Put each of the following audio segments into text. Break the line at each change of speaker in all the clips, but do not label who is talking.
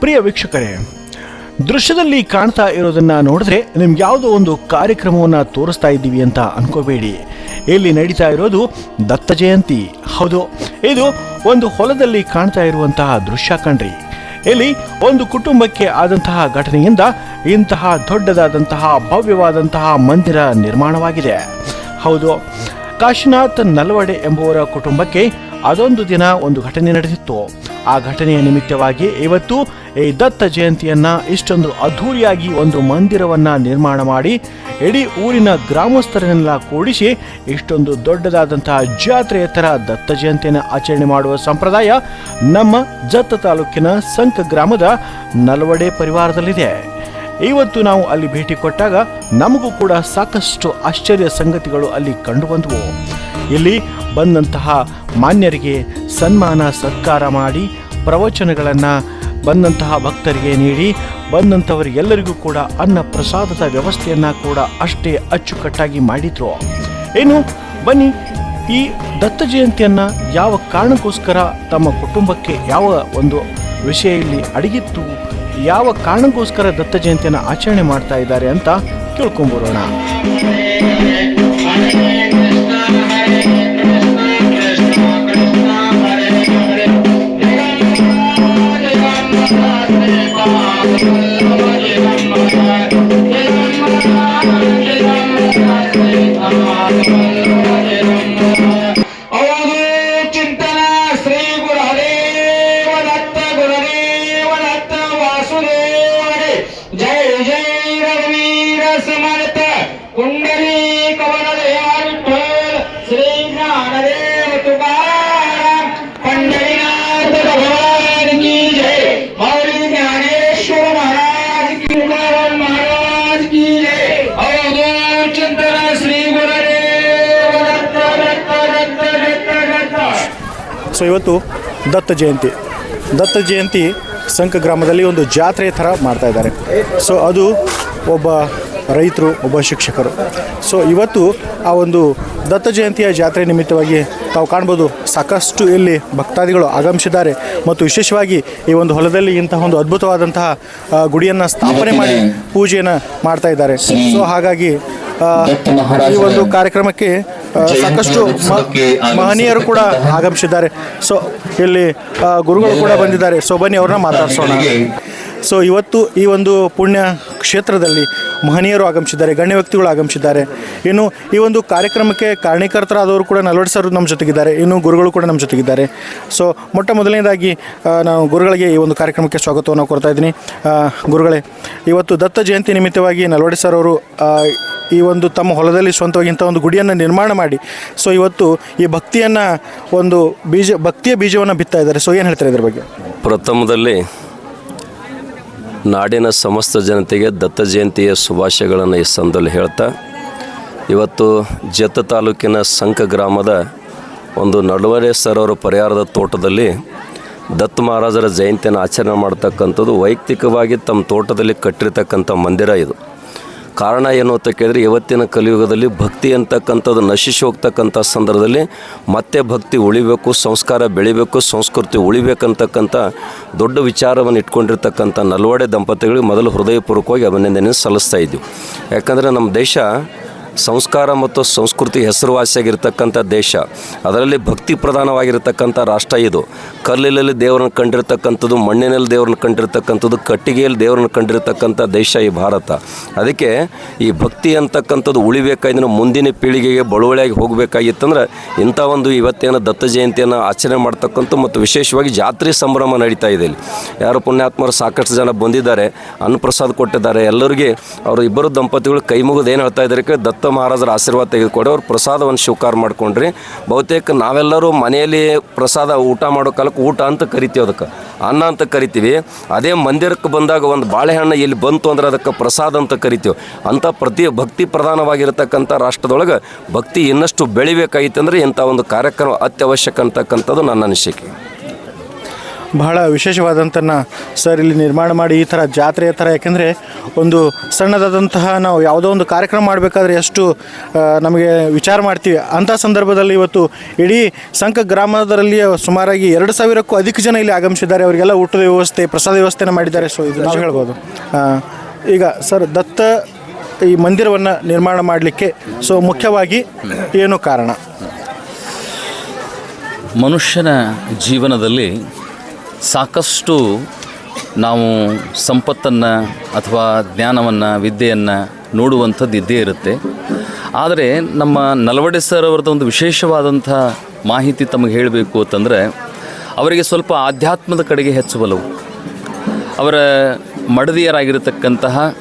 ಪ್ರಿಯ ವೀಕ್ಷಕರೇ, ದೃಶ್ಯದಲ್ಲಿ ಕಾಣ್ತಾ ಇರೋದನ್ನ ನೋಡಿದ್ರೆ ನಿಮ್ಗೆ ಯಾವುದೋ ಒಂದು ಕಾರ್ಯಕ್ರಮವನ್ನು ತೋರಿಸ್ತಾ ಇದ್ದೀವಿ ಅಂತ ಅನ್ಕೋಬೇಡಿ. ಇಲ್ಲಿ ನಡೀತಾ ಇರೋದು ದತ್ತ ಜಯಂತಿ. ಹೌದು, ಇದು ಒಂದು ಹೊಲದಲ್ಲಿ ಕಾಣ್ತಾ ಇರುವಂತಹ ದೃಶ್ಯ ಕಣ್ರಿ. ಇಲ್ಲಿ ಒಂದು ಕುಟುಂಬಕ್ಕೆ ಆದಂತಹ ಘಟನೆಯಿಂದ ಇಂತಹ ದೊಡ್ಡದಾದಂತಹ ಭವ್ಯವಾದಂತಹ ಮಂದಿರ ನಿರ್ಮಾಣವಾಗಿದೆ. ಹೌದು ಕಾಶಿನಾಥ್ ನಲ್ವಡೆ ಎಂಬುವರ ಕುಟುಂಬಕ್ಕೆ ಅದೊಂದು ದಿನ ಒಂದು ಘಟನೆ ನಡೆದಿತ್ತು. ಆ ಘಟನೆಯ ನಿಮಿತ್ತವಾಗಿ ಇವತ್ತು ಈ ದತ್ತ ಜಯಂತಿಯನ್ನ ಇಷ್ಟೊಂದು ಅದ್ಧೂರಿಯಾಗಿ ಒಂದು ಮಂದಿರವನ್ನ ನಿರ್ಮಾಣ ಮಾಡಿ, ಇಡೀ ಊರಿನ ಗ್ರಾಮಸ್ಥರನ್ನೆಲ್ಲ ಕೂಡಿಸಿ ಇಷ್ಟೊಂದು ದೊಡ್ಡದಾದಂತಹ ಜಾತ್ರೆಯ ಥರ ದತ್ತ ಜಯಂತಿಯನ್ನು ಆಚರಣೆ ಮಾಡುವ ಸಂಪ್ರದಾಯ ನಮ್ಮ ಜತ್ತ ತಾಲೂಕಿನ ಸಂಕ ಗ್ರಾಮದ ನಲ್ವಡೆ ಪರಿವಾರದಲ್ಲಿದೆ. ಇವತ್ತು ನಾವು ಅಲ್ಲಿ ಭೇಟಿ ಕೊಟ್ಟಾಗ ನಮಗೂ ಕೂಡ ಸಾಕಷ್ಟು ಆಶ್ಚರ್ಯ ಸಂಗತಿಗಳು ಅಲ್ಲಿ ಕಂಡುಬಂದವು. ಇಲ್ಲಿ ಬಂದಂತಹ ಮಾನ್ಯರಿಗೆ ಸನ್ಮಾನ ಸತ್ಕಾರ ಮಾಡಿ ಪ್ರವಚನಗಳನ್ನು ಬಂದಂತಹ ಭಕ್ತರಿಗೆ ನೀಡಿ ಬಂದಂಥವರಿಗೆಲ್ಲರಿಗೂ ಕೂಡ ಅನ್ನ ಪ್ರಸಾದದ ವ್ಯವಸ್ಥೆಯನ್ನು ಕೂಡ ಅಷ್ಟೇ ಅಚ್ಚುಕಟ್ಟಾಗಿ ಮಾಡಿದ್ರು. ಏನು ಬನ್ನಿ, ಈ ದತ್ತ ಜಯಂತಿಯನ್ನು ಯಾವ ಕಾರಣಕ್ಕೋಸ್ಕರ ತಮ್ಮ ಕುಟುಂಬಕ್ಕೆ ಯಾವ ಒಂದು ವಿಷಯ ಇಲ್ಲಿ ಅಡಗಿತ್ತು? ಯಾವ ಕಾರಣಕ್ಕೋಸ್ಕರ ದತ್ತ ಜಯಂತಿಯನ್ನು ಆಚರಣೆ ಮಾಡ್ತಾ ಇದ್ದಾರೆ ಅಂತ ಕೇಳ್ಕೊಂಬರೋಣ ಸೊ ಇವತ್ತು ದತ್ತ ಜಯಂತಿ. ದತ್ತ ಜಯಂತಿ ಸಂಕ ಗ್ರಾಮದಲ್ಲಿ ಒಂದು ಜಾತ್ರೆ ಥರ ಮಾಡ್ತಾ ಇದ್ದಾರೆ. ಸೊ ಅದು ಒಬ್ಬ ರೈತರು ಒಬ್ಬ ಶಿಕ್ಷಕರು. ಸೊ ಇವತ್ತು ಆ ಒಂದು ದತ್ತ ಜಯಂತಿಯ ಜಾತ್ರೆ ನಿಮಿತ್ತವಾಗಿ ತಾವು ಕಾಣ್ಬೋದು ಸಾಕಷ್ಟು ಇಲ್ಲಿ ಭಕ್ತಾದಿಗಳು ಆಗಮಿಸಿದ್ದಾರೆ ಮತ್ತು ವಿಶೇಷವಾಗಿ ಈ ಒಂದು ಹೊಲದಲ್ಲಿ ಇಂತಹ ಒಂದು ಅದ್ಭುತವಾದಂತಹ ಗುಡಿಯನ್ನು ಸ್ಥಾಪನೆ ಮಾಡಿ ಪೂಜೆಯನ್ನು ಮಾಡ್ತಾ ಇದ್ದಾರೆ. ಸೊ ಹಾಗಾಗಿ ಈ ಒಂದು ಕಾರ್ಯಕ್ರಮಕ್ಕೆ ಸಾಕಷ್ಟು ಮಹನೀಯರು ಕೂಡ ಆಗಮಿಸಿದ್ದಾರೆ. ಸೊ ಇಲ್ಲಿ ಗುರುಗಳು ಕೂಡ ಬಂದಿದ್ದಾರೆ. ಸೊ ಬನ್ನಿ ಅವ್ರನ್ನ ಮಾತಾಡ್ಸೋಣ. ಸೊ ಇವತ್ತು ಈ ಒಂದು ಪುಣ್ಯ ಕ್ಷೇತ್ರದಲ್ಲಿ ಮಹನೀಯರು ಆಗಮಿಸಿದ್ದಾರೆ, ಗಣ್ಯ ವ್ಯಕ್ತಿಗಳು ಆಗಮಿಸಿದ್ದಾರೆ. ಇನ್ನು ಈ ಒಂದು ಕಾರ್ಯಕ್ರಮಕ್ಕೆ ಕಾರಣೀಕರ್ತರಾದವರು ಕೂಡ ನಲ್ವಡಿ ಸರ್ ನಮ್ಮ ಜೊತೆಗಿದ್ದಾರೆ. ಇನ್ನು ಗುರುಗಳು ಕೂಡ ನಮ್ಮ ಜೊತೆಗಿದ್ದಾರೆ. ಸೊ ಮೊಟ್ಟ ಮೊದಲನೇದಾಗಿ ನಾವು ಗುರುಗಳಿಗೆ ಈ ಒಂದು ಕಾರ್ಯಕ್ರಮಕ್ಕೆ ಸ್ವಾಗತವನ್ನು ಕೊಡ್ತಾ ಇದ್ದೀನಿ. ಗುರುಗಳೇ, ಇವತ್ತು ದತ್ತ ಜಯಂತಿ ನಿಮಿತ್ತವಾಗಿ ನಲ್ವಡಿ ಸರ್ ಅವರು ಈ ಒಂದು ತಮ್ಮ ಹೊಲದಲ್ಲಿ ಸ್ವಂತವಾಗಿ ಇಂಥ ಒಂದು ಗುಡಿಯನ್ನು ನಿರ್ಮಾಣ ಮಾಡಿ ಸೊ ಇವತ್ತು ಈ ಭಕ್ತಿಯನ್ನು ಒಂದು ಬೀಜ, ಭಕ್ತಿಯ ಬೀಜವನ್ನು ಬಿತ್ತಾ ಇದ್ದಾರೆ. ಸೊ ಏನು ಹೇಳ್ತಾರೆ ಇದ್ರ ಬಗ್ಗೆ?
ಪ್ರಥಮದಲ್ಲಿ ನಾಡಿನ ಸಮಸ್ತ ಜನತೆಗೆ ದತ್ತ ಜಯಂತಿಯ ಶುಭಾಶಯಗಳನ್ನು ಈ ಸಂದಲ್ಲಿ ಹೇಳ್ತಾ, ಇವತ್ತು ಜತ್ತ ತಾಲೂಕಿನ ಸಂಕ ಗ್ರಾಮದ ಒಂದು ನಡುವರೆ ಸರೋವರ ಪರಿಹಾರದ ತೋಟದಲ್ಲಿ ದತ್ತ ಮಹಾರಾಜರ ಜಯಂತಿಯನ್ನು ಆಚರಣೆ ಮಾಡ್ತಕ್ಕಂಥದ್ದು ವೈಯಕ್ತಿಕವಾಗಿ ತಮ್ಮ ತೋಟದಲ್ಲಿ ಕಟ್ಟಿರ್ತಕ್ಕಂಥ ಮಂದಿರ ಇದು. ಕಾರಣ ಏನು ಅಂತ ಕೇಳಿದ್ರೆ ಇವತ್ತಿನ ಕಲಿಯುಗದಲ್ಲಿ ಭಕ್ತಿ ಅಂತಕ್ಕಂಥದ್ದು ನಶಿಸಿ ಹೋಗ್ತಕ್ಕಂಥ ಸಂದರ್ಭದಲ್ಲಿ ಮತ್ತೆ ಭಕ್ತಿ ಉಳಿಬೇಕು, ಸಂಸ್ಕಾರ ಬೆಳಿಬೇಕು, ಸಂಸ್ಕೃತಿ ಉಳಿಬೇಕಂತಕ್ಕಂಥ ದೊಡ್ಡ ವಿಚಾರವನ್ನು ಇಟ್ಕೊಂಡಿರ್ತಕ್ಕಂಥ ನಲ್ವಡೆ ದಂಪತಿಗಳಿಗೆ ಮೊದಲು ಹೃದಯಪೂರ್ವಕವಾಗಿ ಅಭಿನಂದನೆ ಸಲ್ಲಿಸ್ತಾ ಇದ್ದೀವಿ. ಯಾಕಂದರೆ ನಮ್ಮ ದೇಶ ಸಂಸ್ಕಾರ ಮತ್ತು ಸಂಸ್ಕೃತಿ ಹೆಸರುವಾಸಿಯಾಗಿರ್ತಕ್ಕಂಥ ದೇಶ. ಅದರಲ್ಲಿ ಭಕ್ತಿ ಪ್ರಧಾನವಾಗಿರ್ತಕ್ಕಂಥ ರಾಷ್ಟ್ರ ಇದು. ಕಲ್ಲಿನಲ್ಲಿ ದೇವರನ್ನು ಕಂಡಿರ್ತಕ್ಕಂಥದ್ದು, ಮಣ್ಣಿನಲ್ಲಿ ದೇವರನ್ನು ಕಂಡಿರ್ತಕ್ಕಂಥದ್ದು, ಕಟ್ಟಿಗೆಯಲ್ಲಿ ದೇವರನ್ನು ಕಂಡಿರ್ತಕ್ಕಂಥ ದೇಶ ಈ ಭಾರತ. ಅದಕ್ಕೆ ಈ ಭಕ್ತಿ ಅಂತಕ್ಕಂಥದ್ದು ಉಳಿಬೇಕಾದ್ರೆ ಮುಂದಿನ ಪೀಳಿಗೆಗೆ ಬಳುವಳಿಯಾಗಿ ಹೋಗಬೇಕಾಗಿತ್ತಂದ್ರೆ ಇಂಥ ಒಂದು ಇವತ್ತೇನು ದತ್ತ ಜಯಂತಿಯನ್ನು ಆಚರಣೆ ಮಾಡ್ತಕ್ಕಂಥ ಮತ್ತು ವಿಶೇಷವಾಗಿ ಜಾತ್ರೆ ಸಂಭ್ರಮ ನಡೀತಾ ಇದೆ ಇಲ್ಲಿ. ಯಾರು ಪುಣ್ಯಾತ್ಮರು ಸಾಕಷ್ಟು ಜನ ಬಂದಿದ್ದಾರೆ, ಅನ್ನಪ್ರಸಾದ ಕೊಟ್ಟಿದ್ದಾರೆ. ಎಲ್ಲರಿಗೆ ಅವರು ಇಬ್ಬರು ದಂಪತಿಗಳು ಕೈ ಮುಗಿದು ಏನು ಹೇಳ್ತಾ ಇದ್ದಾರೆ ಕೇಳಿ ಮಹಾರಾಜರ ಆಶೀರ್ವಾದ ತೆಗೆದುಕೊಂಡು ಅವ್ರು ಪ್ರಸಾದವನ್ನು ಸ್ವೀಕಾರ ಮಾಡ್ಕೊಂಡ್ರಿ. ಬಹುತೇಕ ನಾವೆಲ್ಲರೂ ಮನೆಯಲ್ಲಿ ಪ್ರಸಾದ ಊಟ ಮಾಡೋ ಕಾಲಕ್ಕೆ ಊಟ ಅಂತ ಕರಿತೀವಿ ಅದಕ್ಕೆ. ಅನ್ನ ಅಂತ ಕರಿತೀವಿ. ಅದೇ ಮಂದಿರಕ್ಕೆ ಬಂದಾಗ ಒಂದು ಬಾಳೆಹಣ್ಣು ಇಲ್ಲಿ ಬಂತು ಅಂದ್ರೆ ಅದಕ್ಕೆ ಪ್ರಸಾದ ಅಂತ ಕರಿತೀವಿ. ಅಂಥ ಪ್ರತಿ ಭಕ್ತಿ ಪ್ರಧಾನವಾಗಿರ್ತಕ್ಕಂಥ ರಾಷ್ಟ್ರದೊಳಗೆ ಭಕ್ತಿ ಇನ್ನಷ್ಟು ಬೆಳಿಬೇಕಾಗಿತ್ತಂದ್ರೆ ಇಂಥ ಒಂದು ಕಾರ್ಯಕ್ರಮ ಅತ್ಯವಶ್ಯಕ ಅಂತಕ್ಕಂಥದ್ದು ನನ್ನ ಅನಿಸಿಕೆ.
ಬಹಳ ವಿಶೇಷವಾದಂಥ ಸರ್ ಇಲ್ಲಿ ನಿರ್ಮಾಣ ಮಾಡಿ ಈ ಥರ ಜಾತ್ರೆಯ ಥರ, ಯಾಕೆಂದರೆ ಒಂದು ಸಣ್ಣದಾದಂತಹ ನಾವು ಯಾವುದೋ ಒಂದು ಕಾರ್ಯಕ್ರಮ ಮಾಡಬೇಕಾದ್ರೆ ಎಷ್ಟು ನಮಗೆ ವಿಚಾರ ಮಾಡ್ತೀವಿ. ಅಂಥ ಸಂದರ್ಭದಲ್ಲಿ ಇವತ್ತು ಇಡೀ ಸಂಕ ಗ್ರಾಮದಲ್ಲಿ ಸುಮಾರಾಗಿ ಎರಡು ಸಾವಿರಕ್ಕೂ ಅಧಿಕ ಜನ ಇಲ್ಲಿ ಆಗಮಿಸಿದ್ದಾರೆ. ಅವರಿಗೆಲ್ಲ ಊಟದ ವ್ಯವಸ್ಥೆ, ಪ್ರಸಾದ ವ್ಯವಸ್ಥೆನ ಮಾಡಿದ್ದಾರೆ. ಸೊ ಇದು ನಾವು ಹೇಳ್ಬೋದು. ಈಗ ಸರ್, ದತ್ತ ಈ ಮಂದಿರವನ್ನು ನಿರ್ಮಾಣ ಮಾಡಲಿಕ್ಕೆ, ಸೊ, ಮುಖ್ಯವಾಗಿ ಏನು ಕಾರಣ?
ಮನುಷ್ಯನ ಜೀವನದಲ್ಲಿ ಸಾಕಷ್ಟು ನಾವು ಸಂಪತ್ತನ್ನು ಅಥವಾ ಜ್ಞಾನವನ್ನು, ವಿದ್ಯೆಯನ್ನು ನೋಡುವಂಥದ್ದು ಇದ್ದೇ ಇರುತ್ತೆ. ಆದರೆ ನಮ್ಮ ನಲವಡೆ ಸರ್ ಅವರದ್ದು ಒಂದು ವಿಶೇಷವಾದಂಥ ಮಾಹಿತಿ ತಮಗೆ ಹೇಳಬೇಕು ಅಂತಂದರೆ, ಅವರಿಗೆ ಸ್ವಲ್ಪ ಆಧ್ಯಾತ್ಮದ ಕಡೆಗೆ ಹೆಚ್ಚು ಒಲವು ಅವರ ಮಡದಿಯರಾಗಿರತಕ್ಕಂತಹ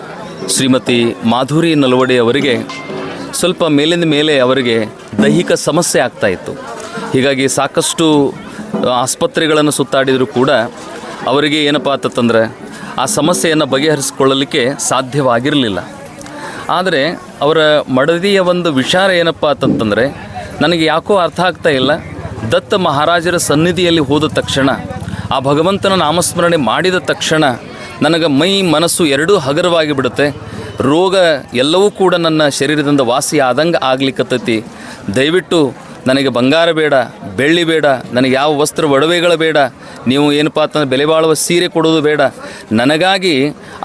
ಶ್ರೀಮತಿ ಮಾಧುರಿ ನಲವಡೆ ಅವರಿಗೆ ಸ್ವಲ್ಪ ಮೇಲಿಂದ ಮೇಲೆ ಅವರಿಗೆ ದೈಹಿಕ ಸಮಸ್ಯೆ ಆಗ್ತಾ ಇತ್ತು. ಹೀಗಾಗಿ ಸಾಕಷ್ಟು ಆಸ್ಪತ್ರೆಗಳನ್ನು ಸುತ್ತಾಡಿದರೂ ಕೂಡ ಅವರಿಗೆ ಏನಪ್ಪ ಆತಂದರೆ ಆ ಸಮಸ್ಯೆಯನ್ನು ಬಗೆಹರಿಸಿಕೊಳ್ಳಲಿಕ್ಕೆ ಸಾಧ್ಯವಾಗಿರಲಿಲ್ಲ. ಆದರೆ ಅವರ ಮಡದಿಯ ಒಂದು ವಿಚಾರ ಏನಪ್ಪ ಅಂತಂತಂದರೆ ನನಗೆ ಯಾಕೋ ಅರ್ಥ ಆಗ್ತಾ ಇಲ್ಲ. ದತ್ತ ಮಹಾರಾಜರ ಸನ್ನಿಧಿಯಲ್ಲಿ ಹೋದ ತಕ್ಷಣ, ಆ ಭಗವಂತನ ನಾಮಸ್ಮರಣೆ ಮಾಡಿದ ತಕ್ಷಣ ನನಗೆ ಮೈ ಮನಸ್ಸು ಎರಡೂ ಹಗರವಾಗಿ ಬಿಡುತ್ತೆ. ರೋಗ ಎಲ್ಲವೂ ಕೂಡ ನನ್ನ ಶರೀರದಿಂದ ವಾಸಿ ಆದಂಗೆ ಆಗ್ಲಿಕ್ಕತ್ತೈತಿ ದಯವಿಟ್ಟು ನನಗೆ ಬಂಗಾರ ಬೇಡ, ಬೆಳ್ಳಿ ಬೇಡ, ನನಗೆ ಯಾವ ವಸ್ತ್ರ ಒಡವೆಗಳು ಬೇಡ, ನೀವು ಏನಪ್ಪ ಅಂತಂದ್ರೆ ಬೆಲೆ ಬಾಳುವ ಸೀರೆ ಕೊಡೋದು ಬೇಡ. ನನಗಾಗಿ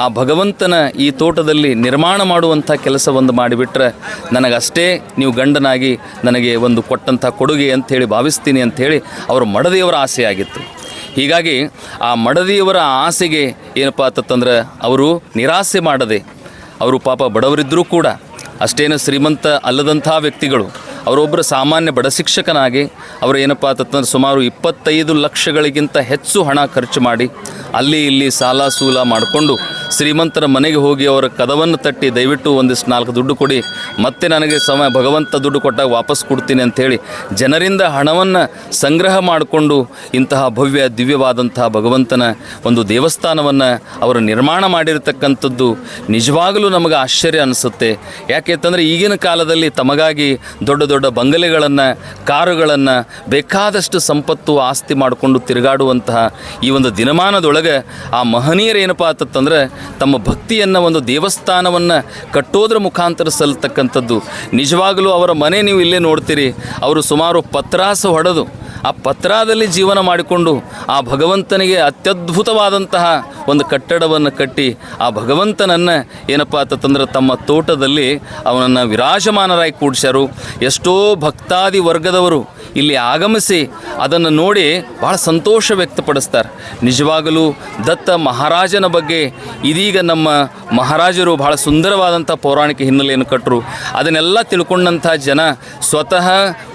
ಆ ಭಗವಂತನ ಈ ತೋಟದಲ್ಲಿ ನಿರ್ಮಾಣ ಮಾಡುವಂಥ ಕೆಲಸವನ್ನು ಮಾಡಿಬಿಟ್ರೆ ನನಗಷ್ಟೇ ನೀವು ಗಂಡನಾಗಿ ನನಗೆ ಒಂದು ಕೊಟ್ಟಂಥ ಕೊಡುಗೆ ಅಂಥೇಳಿ ಭಾವಿಸ್ತೀನಿ ಅಂಥೇಳಿ ಅವರು ಮಡದಿಯವರ ಆಸೆಯಾಗಿತ್ತು ಹೀಗಾಗಿ ಆ ಮಡದಿಯವರ ಆಸೆಗೆ ಏನಪ್ಪ ಅಂತಂದ್ರೆ ಅವರು ನಿರಾಸೆ ಮಾಡದೆ, ಅವರು ಪಾಪ ಬಡವರಿದ್ದರೂ ಕೂಡ ಅಷ್ಟೇನು ಶ್ರೀಮಂತ ಅಲ್ಲದಂಥ ವ್ಯಕ್ತಿಗಳು ಅವರೊಬ್ಬರು ಸಾಮಾನ್ಯ ಬಡ ಶಿಕ್ಷಕನಾಗಿ ಅವರು ಏನಪ್ಪ ಅಂತಂದ್ರೆ ಸುಮಾರು ಇಪ್ಪತ್ತೈದು ಲಕ್ಷಗಳಿಗಿಂತ ಹೆಚ್ಚು ಹಣ ಖರ್ಚು ಮಾಡಿ ಅಲ್ಲಿ ಇಲ್ಲಿ ಸಾಲ ಸೂಲ ಮಾಡಿಕೊಂಡು ಶ್ರೀಮಂತರ ಮನೆಗೆ ಹೋಗಿ ಅವರ ಕದವನ್ನು ತಟ್ಟಿ ದಯವಿಟ್ಟು ಒಂದಿಷ್ಟು ನಾಲ್ಕು ದುಡ್ಡು ಕೊಡಿ. ಮತ್ತೆ ನನಗೆ ಸಮಯ ಭಗವಂತ ದುಡ್ಡು ಕೊಟ್ಟಾಗ ವಾಪಸ್ ಕೊಡ್ತೀನಿ ಅಂಥೇಳಿ ಜನರಿಂದ ಹಣವನ್ನು ಸಂಗ್ರಹ ಮಾಡಿಕೊಂಡು ಇಂತಹ ಭವ್ಯ ದಿವ್ಯವಾದಂತಹ ಭಗವಂತನ ಒಂದು ದೇವಸ್ಥಾನವನ್ನು ಅವರು ನಿರ್ಮಾಣ ಮಾಡಿರತಕ್ಕಂಥದ್ದು ನಿಜವಾಗಲೂ ನಮಗೆ ಆಶ್ಚರ್ಯ ಅನಿಸುತ್ತೆ. ಯಾಕೆಂತಂದರೆ ಈಗಿನ ಕಾಲದಲ್ಲಿ ತಮಗಾಗಿ ದೊಡ್ಡ ದೊಡ್ಡ ಬಂಗಲೆಗಳನ್ನು, ಕಾರುಗಳನ್ನು ಬೇಕಾದಷ್ಟು ಸಂಪತ್ತು ಆಸ್ತಿ ಮಾಡಿಕೊಂಡು ತಿರುಗಾಡುವಂತಹ ಈ ಒಂದು ದಿನಮಾನದೊಳಗೆ ಆ ಮಹನೀಯರು ಏನಪ್ಪ ಅಂತಂದ್ರೆ ತಮ್ಮ ಭಕ್ತಿಯನ್ನು ಒಂದು ದೇವಸ್ಥಾನವನ್ನು ಕಟ್ಟೋದ್ರ ಮುಖಾಂತರ ಸಲ್ತಕ್ಕಂಥದ್ದು ನಿಜವಾಗಲೂ ಅವರ ಮನೆ ನೀವು ಇಲ್ಲೇ ನೋಡ್ತೀರಿ. ಅವರು ಸುಮಾರು ಪತ್ರಾಸು ಹೊಡೆದು, ಆ ಪತ್ರಾದಲ್ಲಿ ಜೀವನ ಮಾಡಿಕೊಂಡು, ಆ ಭಗವಂತನಿಗೆ ಅತ್ಯದ್ಭುತವಾದಂತಹ ಒಂದು ಕಟ್ಟಡವನ್ನು ಕಟ್ಟಿ, ಆ ಭಗವಂತನನ್ನು ಏನಪ್ಪ ಅಂತಂದ್ರೆ ತಮ್ಮ ತೋಟದಲ್ಲಿ ಅವನನ್ನು ವಿರಾಜಮಾನರಾಗಿ ಕೂಡಿಸ್ಯಾರು. ಎಷ್ಟೋ ಭಕ್ತಾದಿ ವರ್ಗದವರು ಇಲ್ಲಿ ಆಗಮಿಸಿ ಅದನ್ನು ನೋಡಿ ಭಾಳ ಸಂತೋಷ ವ್ಯಕ್ತಪಡಿಸ್ತಾರೆ. ನಿಜವಾಗಲೂ ದತ್ತ ಮಹಾರಾಜನ ಬಗ್ಗೆ ಇದೀಗ ನಮ್ಮ ಮಹಾರಾಜರು ಭಾಳ ಸುಂದರವಾದಂಥ ಪೌರಾಣಿಕ ಹಿನ್ನೆಲೆಯನ್ನು ಕಟ್ಟರು. ಅದನ್ನೆಲ್ಲ ತಿಳ್ಕೊಂಡಂಥ ಜನ ಸ್ವತಃ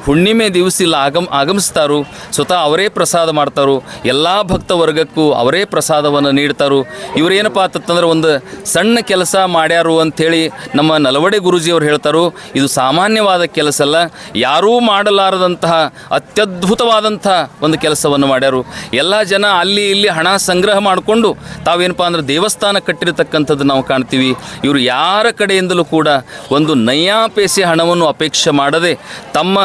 ಹುಣ್ಣಿಮೆ ದಿವಸ ಇಲ್ಲಿ ಆಗಮ್, ಆಗಮಿಸ್ತಾರು. ಸ್ವತಃ ಅವರೇ ಪ್ರಸಾದ ಮಾಡ್ತಾರು. ಎಲ್ಲ ಭಕ್ತ ವರ್ಗಕ್ಕೂ ಅವರೇ ಪ್ರಸಾದವನ್ನು ನೀಡ್ತಾರು. ಇವರೇನಪ್ಪ ಅಂತಂದ್ರೆ ಒಂದು ಸಣ್ಣ ಕೆಲಸ ಮಾಡ್ಯಾರು ಅಂಥೇಳಿ ನಮ್ಮ ನಲವಡೆ ಗುರೂಜಿಯವರು ಹೇಳ್ತಾರು. ಇದು ಸಾಮಾನ್ಯವಾದ ಕೆಲಸ ಅಲ್ಲ ಯಾರೂ ಮಾಡಲಾರದಂತಹ ಅತ್ಯದ್ಭುತವಾದಂಥ ಒಂದು ಕೆಲಸವನ್ನು ಮಾಡ್ಯಾರು. ಎಲ್ಲ ಜನ ಅಲ್ಲಿ ಇಲ್ಲಿ ಹಣ ಸಂಗ್ರಹ ಮಾಡಿಕೊಂಡು ತಾವೇನಪ್ಪ ಅಂದ್ರೆ ದೇವಸ್ಥಾನ ಕಟ್ಟಿರತಕ್ಕಂಥದ್ದು ನಾವು ಕಾಣ್ತೀವಿ. ಇವರು ಯಾರ ಕಡೆಯಿಂದಲೂ ಕೂಡ ಒಂದು ನಯಾಪೇಸಿ ಹಣವನ್ನು ಅಪೇಕ್ಷೆ ಮಾಡದೆ ತಮ್ಮ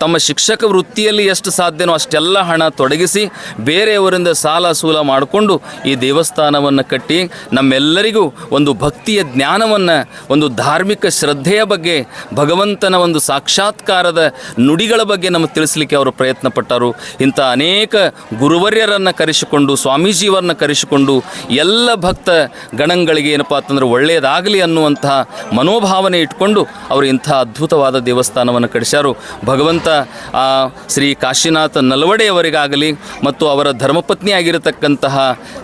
ತಮ್ಮ ಶಿಕ್ಷಕ ವೃತ್ತಿಯಲ್ಲಿ ಎಷ್ಟು ಸಾಧ್ಯನೋ ಅಷ್ಟೆಲ್ಲ ಹಣ ತೊಡಗಿಸಿ ಬೇರೆಯವರಿಂದ ಸಾಲ ಸೂಲ ಮಾಡಿಕೊಂಡು ಈ ದೇವಸ್ಥಾನವನ್ನು ಕಟ್ಟಿ ನಮ್ಮೆಲ್ಲರಿಗೂ ಒಂದು ಭಕ್ತಿಯ ಜ್ಞಾನವನ್ನು, ಒಂದು ಧಾರ್ಮಿಕ ಶ್ರದ್ಧೆಯ ಬಗ್ಗೆ ಭಗವಂತನ ಒಂದು ಸಾಕ್ಷಾತ್ಕಾರದ ನುಡಿಗಳ ಬಗ್ಗೆ ನಮಗೆ ತಿಳಿಸ್ಲಿಕ್ಕೆ ಅವರು ಪ್ರಯತ್ನ ಪಟ್ಟರು ಇಂಥ ಅನೇಕ ಗುರುವರ್ಯರನ್ನು ಕರೆಸಿಕೊಂಡು, ಸ್ವಾಮೀಜಿಯವರನ್ನು ಕರೆಸಿಕೊಂಡು ಎಲ್ಲ ಭಕ್ತ ಗಣಗಳಿಗೆ ಏನಪ್ಪ ಅಂತಂದ್ರೆ ಒಳ್ಳೆಯದಾಗಲಿ ಅನ್ನುವಂತಹ ಮನೋಭಾವನೆ ಇಟ್ಕೊಂಡು ಅವರು ಇಂಥ ಅದ್ಭುತವಾದ ದೇವಸ್ಥಾನವನ್ನು ಕಟ್ಟಿಸ್ಯಾರು. ಭಗವಂತ ಆ ಶ್ರೀ ಕಾಶಿನಾಥ ನಲವಡೆಯವರಿಗಾಗಲಿ ಮತ್ತು ಅವರ ಧರ್ಮಪತ್ನಿ ಆಗಿರತಕ್ಕಂತಹ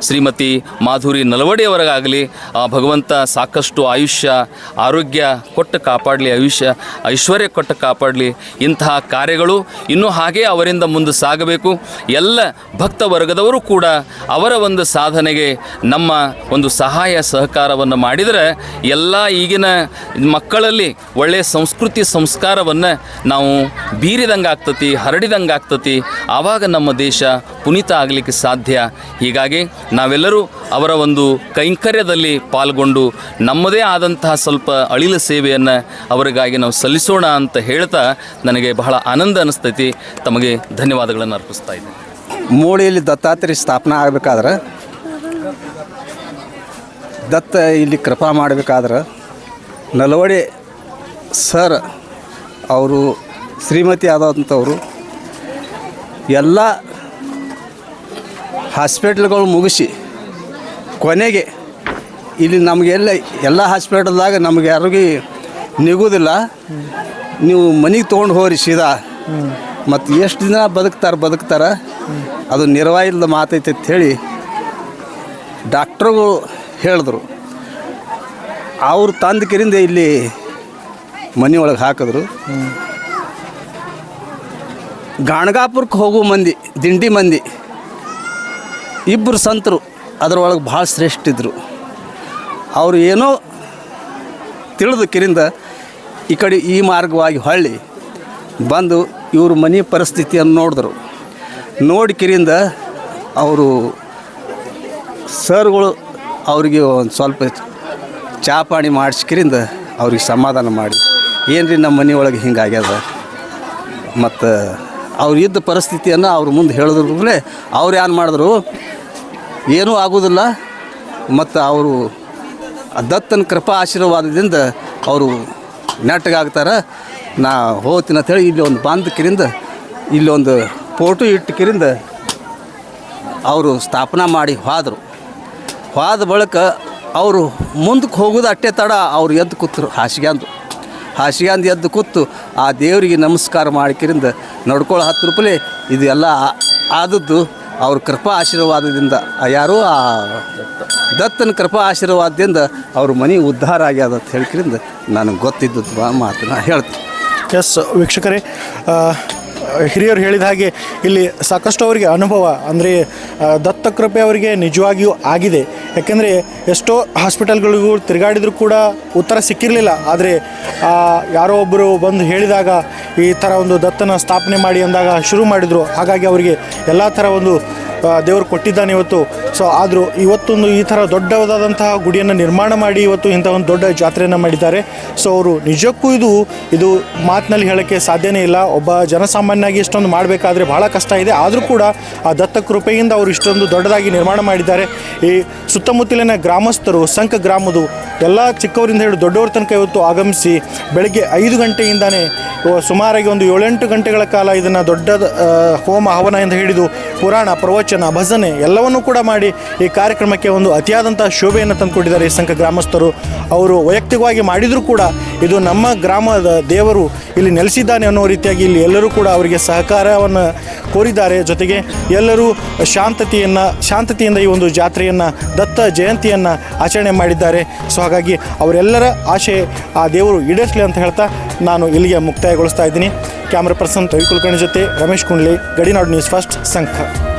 ಶ್ರೀಮತಿ ಮಾಧುರಿ ನಲವಡೆಯವರಿಗಾಗಲಿ ಆ ಭಗವಂತ ಸಾಕಷ್ಟು ಆಯುಷ್ಯ, ಆರೋಗ್ಯ ಕೊಟ್ಟು ಕಾಪಾಡಲಿ, ಆಯುಷ್ಯ, ಐಶ್ವರ್ಯ ಕೊಟ್ಟು ಕಾಪಾಡಲಿ. ಇಂತಹ ಕಾರ್ಯಗಳು ಇನ್ನೂ ಹಾಗೆ ಅವರಿಂದ ಮುಂದೆ ಸಾಗಬೇಕು. ಎಲ್ಲ ಭಕ್ತ ವರ್ಗದವರು ಕೂಡ ಅವರ ಒಂದು ಸಾಧನೆಗೆ ನಮ್ಮ ಒಂದು ಸಹಾಯ ಸಹಕಾರವನ್ನು ಮಾಡಿದರೆ ಎಲ್ಲ ಈಗಿನ ಮಕ್ಕಳಲ್ಲಿ ಒಳ್ಳೆಯ ಸಂಸ್ಕೃತಿ ಸಂಸ್ಕಾರವನ್ನು ನಾವು ಬೀರಿದಂಗೆ ಆಗ್ತತಿ ಹರಡಿದಂಗೆ ಆಗ್ತತಿ ಆವಾಗ ನಮ್ಮ ದೇಶ ಪುನೀತ ಆಗಲಿಕ್ಕೆ ಸಾಧ್ಯ. ಹೀಗಾಗಿ ನಾವೆಲ್ಲರೂ ಅವರ ಒಂದು ಕೈಂಕರ್ಯದಲ್ಲಿ ಪಾಲ್ಗೊಂಡು ನಮ್ಮದೇ ಆದಂತಹ ಸ್ವಲ್ಪ ಅಳಿಲ ಸೇವೆಯನ್ನು ಅವರಿಗಾಗಿ ನಾವು ಸಲ್ಲಿಸೋಣ ಅಂತ ಹೇಳ್ತಾ ನನಗೆ ಬಹಳ ಆನಂದ ಅನಿಸ್ತೈತಿ. ತಮಗೆ ಧನ್ಯವಾದಗಳನ್ನು ಅರ್ಪಿಸ್ತಾ ಇದ್ದೀನಿ.
ಮೂಳೆಯಲ್ಲಿ ದತ್ತಾತ್ರೇಯ ಸ್ಥಾಪನೆ ಆಗಬೇಕಾದ್ರೆ, ದತ್ತ ಇಲ್ಲಿ ಕೃಪಾ ಮಾಡಬೇಕಾದ್ರೆ, ನಲವಡಿ ಸರ್ ಅವರು ಶ್ರೀಮತಿ ಆದಂಥವರು, ಎಲ್ಲ ಹಾಸ್ಪಿಟ್ಲ್ಗಳು ಮುಗಿಸಿ ಕೊನೆಗೆ ಇಲ್ಲಿ ನಮಗೆಲ್ಲ ಎಲ್ಲ ಹಾಸ್ಪಿಟಲ್ದಾಗ ನಮಗೆ ಯಾರಿಗೂ ನಿಗೋದಿಲ್ಲ. ನೀವು ಮನೆಗೆ ತೊಗೊಂಡು ಹೋಗ್ರಿ ಸೀದಾ. ಮತ್ತು ಎಷ್ಟು ದಿನ ಬದುಕ್ತಾರೆ ಬದುಕ್ತಾರೆ ಅದು ನಿರ್ವಾಯಿಲ್ಲದ ಮಾತೈತೆ ಅಂತ ಹೇಳಿ ಡಾಕ್ಟ್ರುಗಳು ಹೇಳಿದ್ರು. ಅವ್ರು ತಂದಕಿರಿಂದ ಇಲ್ಲಿ ಇಲ್ಲಿ ಒಳಗೆ ಹಾಕಿದ್ರು. ಗಾಣಗಾಪುರಕ್ಕೆ ಹೋಗೋ ಮಂದಿ ದಿಂಡಿ ಮಂದಿ. ಇಬ್ಬರು ಸಂತರು ಅದರೊಳಗೆ ಭಾಳ ಶ್ರೇಷ್ಠ ಇದ್ದರು ಅವರು ಏನೋ ತಿಳಿದಕ್ಕಿರಿಂದ ಈ ಕಡೆ ಈ ಮಾರ್ಗವಾಗಿ ಹೊಳ್ಳಿ ಬಂದು ಇವ್ರ ಮನೆ ಪರಿಸ್ಥಿತಿಯನ್ನು ನೋಡಿದ್ರು. ನೋಡಿಕಿರಿಂದ ಅವರು ಸರ್ಗಳು ಅವರಿಗೆ ಒಂದು ಸ್ವಲ್ಪ ಚಾಪಾಣಿ ಮಾಡಿಸ್ಕಿರಿಂದ ಅವ್ರಿಗೆ ಸಮಾಧಾನ ಮಾಡಿ ಏನು ರೀ ನಮ್ಮ ಮನೆಯೊಳಗೆ ಹಿಂಗಾಗ್ಯದ ಮತ್ತು ಅವ್ರು ಇದ್ದ ಪರಿಸ್ಥಿತಿಯನ್ನು ಅವ್ರ ಮುಂದೆ ಹೇಳಿದ್ರೆ ಅವ್ರು ಏನು ಮಾಡಿದ್ರು? ಏನೂ ಆಗೋದಿಲ್ಲ ಮತ್ತು ಅವರು ದತ್ತನ ಕೃಪಾ ಆಶೀರ್ವಾದದಿಂದ ಅವರು ನೆಟ್ಟಗಾಗ್ತಾರೆ ನಾ ಹೋಗ್ತೀನಿ ಅಂತೇಳಿ ಇಲ್ಲಿ ಒಂದು ಬಾಂಧಕಿರಿಂದ ಇಲ್ಲಿ ಒಂದು ಫೋಟೋ ಇಟ್ಟಕಿರಿಂದ ಅವರು ಸ್ಥಾಪನಾ ಮಾಡಿ ಹಾದರು. ಹೋದ ಬಳಿಕ ಅವರು ಮುಂದಕ್ಕೆ ಹೋಗೋದು ಅಟ್ಟೆ ತಡ, ಅವ್ರು ಎದ್ದು ಕೂತರು ಹಾಸಿಗೆಂದು ಹಾಸಿಗೆಂದು ಎದ್ದು ಕೂತು ಆ ದೇವರಿಗೆ ನಮಸ್ಕಾರ ಮಾಡಿಕಿರಿಂದ ನಡ್ಕೊಳ್ಳೋ ಹತ್ತು ರೂಪಾಯಿ ಇದೆಲ್ಲ ಆದದ್ದು ಅವ್ರ ಕೃಪಾ ಆಶೀರ್ವಾದದಿಂದ ಯಾರು ಆ ದತ್ತನ ಕೃಪಾ ಆಶೀರ್ವಾದದಿಂದ ಅವ್ರ ಮನೆ ಉದ್ಧಾರ ಆಗ್ಯದ ಅಂತ ಹೇಳ್ಕ್ರಿಂದ ನನಗೆ ಗೊತ್ತಿದ್ದದ್ದು ಮಾತನ್ನ ಹೇಳ್ತೀನಿ.
ಎಸ್ ವೀಕ್ಷಕರೇ ಹಿರಿಯರು ಹೇಳಿದ ಹಾಗೆ ಇಲ್ಲಿ ಸಾಕಷ್ಟು ಅವರಿಗೆ ಅನುಭವ, ಅಂದರೆ ದತ್ತ ಕೃಪೆ ಅವರಿಗೆ ನಿಜವಾಗಿಯೂ ಆಗಿದೆ. ಯಾಕೆಂದರೆ ಎಷ್ಟೋ ಹಾಸ್ಪಿಟಲ್ಗಳಿಗೂ ತಿರುಗಾಡಿದ್ರು ಕೂಡ ಉತ್ತರ ಸಿಕ್ಕಿರಲಿಲ್ಲ. ಆದರೆ ಯಾರೋ ಒಬ್ಬರು ಬಂದು ಹೇಳಿದಾಗ ಈ ಥರ ಒಂದು ದತ್ತನ ಸ್ಥಾಪನೆ ಮಾಡಿ ಅಂದಾಗ ಶುರು ಮಾಡಿದರು. ಹಾಗಾಗಿ ಅವರಿಗೆ ಎಲ್ಲ ಥರ ಒಂದು ದೇವರು ಕೊಟ್ಟಿದ್ದಾನೆ ಇವತ್ತು. ಸೊ ಆದರೂ ಇವತ್ತೊಂದು ಈ ಥರ ದೊಡ್ಡದಾದಂತಹ ಗುಡಿಯನ್ನು ನಿರ್ಮಾಣ ಮಾಡಿ ಇವತ್ತು ಇಂಥ ಒಂದು ದೊಡ್ಡ ಜಾತ್ರೆಯನ್ನು ಮಾಡಿದ್ದಾರೆ. ಸೊ ಅವರು ನಿಜಕ್ಕೂ ಇದು ಇದು ಮಾತಿನಲ್ಲಿ ಹೇಳೋಕ್ಕೆ ಸಾಧ್ಯನೇ ಇಲ್ಲ. ಒಬ್ಬ ಜನಸಾಮಾನ್ಯಾಗಿ ಇಷ್ಟೊಂದು ಮಾಡಬೇಕಾದ್ರೆ ಭಾಳ ಕಷ್ಟ ಇದೆ. ಆದರೂ ಕೂಡ ಆ ದತ್ತ ಕೃಪೆಯಿಂದ ಅವರು ಇಷ್ಟೊಂದು ದೊಡ್ಡದಾಗಿ ನಿರ್ಮಾಣ ಮಾಡಿದ್ದಾರೆ. ಈ ಸುತ್ತಮುತ್ತಲಿನ ಗ್ರಾಮಸ್ಥರು, ಸಂಕ ಗ್ರಾಮದು ಎಲ್ಲ ಚಿಕ್ಕವರಿಂದ ಹಿಡಿದು ದೊಡ್ಡವ್ರ ತನಕ ಇವತ್ತು ಆಗಮಿಸಿ ಬೆಳಗ್ಗೆ ಐದು ಗಂಟೆಯಿಂದಾನೇ ಸುಮಾರಾಗಿ ಒಂದು ಏಳೆಂಟು ಗಂಟೆಗಳ ಕಾಲ ಇದನ್ನು ದೊಡ್ಡ ಹೋಮ ಹವನ ಎಂದು ಹಿಡಿದು ಪುರಾಣ ಪ್ರವಚನ ಭಜನೆ ಎಲ್ಲವನ್ನೂ ಕೂಡ ಮಾಡಿ ಈ ಕಾರ್ಯಕ್ರಮಕ್ಕೆ ಒಂದು ಅತಿಯಾದಂಥ ಶೋಭೆಯನ್ನು ತಂದುಕೊಟ್ಟಿದ್ದಾರೆ ಈ ಸಂಘ ಗ್ರಾಮಸ್ಥರು. ಅವರು ವೈಯಕ್ತಿಕವಾಗಿ ಮಾಡಿದರೂ ಕೂಡ ಇದು ನಮ್ಮ ಗ್ರಾಮದ ದೇವರು ಇಲ್ಲಿ ನೆಲೆಸಿದ್ದಾನೆ ಅನ್ನೋ ರೀತಿಯಾಗಿ ಇಲ್ಲಿ ಎಲ್ಲರೂ ಕೂಡ ಅವರಿಗೆ ಸಹಕಾರವನ್ನು ಕೋರಿದ್ದಾರೆ. ಜೊತೆಗೆ ಎಲ್ಲರೂ ಶಾಂತತೆಯನ್ನು, ಶಾಂತತೆಯಿಂದ ಈ ಒಂದು ಜಾತ್ರೆಯನ್ನು, ದತ್ತ ಜಯಂತಿಯನ್ನು ಆಚರಣೆ ಮಾಡಿದ್ದಾರೆ. ಸೊ ಹಾಗಾಗಿ ಅವರೆಲ್ಲರ ಆಶೆ ಆ ದೇವರು ಈಡೇರಿಸಲಿ ಅಂತ ಹೇಳ್ತಾ ನಾನು ಇಲ್ಲಿಗೆ ಮುಕ್ತಾಯಗೊಳಿಸ್ತಾ ಇದ್ದೀನಿ. ಕ್ಯಾಮ್ರಾ ಪರ್ಸನ್ ರವಿ ಕುಲಕರ್ಣಿ ಜೊತೆ ರಮೇಶ್ ಕುಂಡ್ಲಿ ಗಡಿನಾಡು ನ್ಯೂಸ್ ಫಸ್ಟ್ ಸಂಘ.